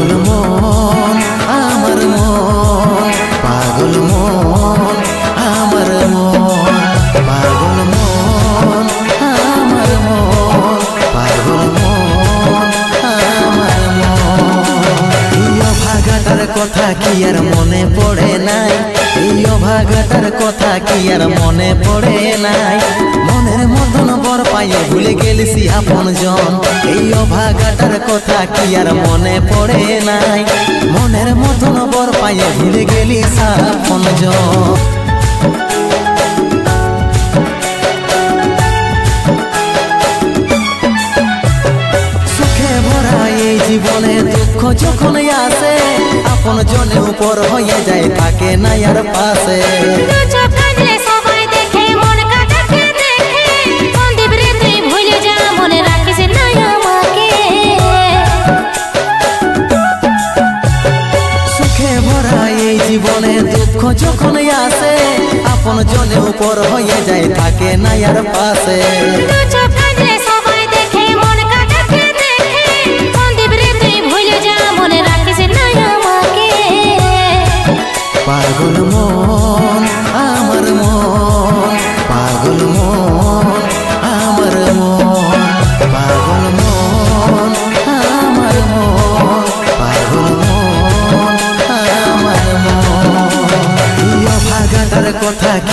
পাগল মন, আমার মন, পাগল মন, আমার মন, পাগল মন, আমার মন, পাগল মন, আমার মন। এই অভাগাটার কথা কি আর মনে পড়ে নাই? এই অভাগাটার কথা কি আর মনে পড়ে নাই? মনের মতন বর পাইয়ে ভুলে গেলিসি আপন জন এই অভাগাটার কথা কি আর মনে পড়ে নাই? মনের মতন বর পাইয়ে ভুলে ভরা এই জীবনে দুঃখ যখন আসে, আপন জনে উপর হয়ে যায়, থাকে না আর পাশে। দুঃখ যখন আসে আপন জনে উপর হয়ে যায় থাকে না আর পাশে। দু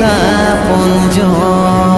সাপন জন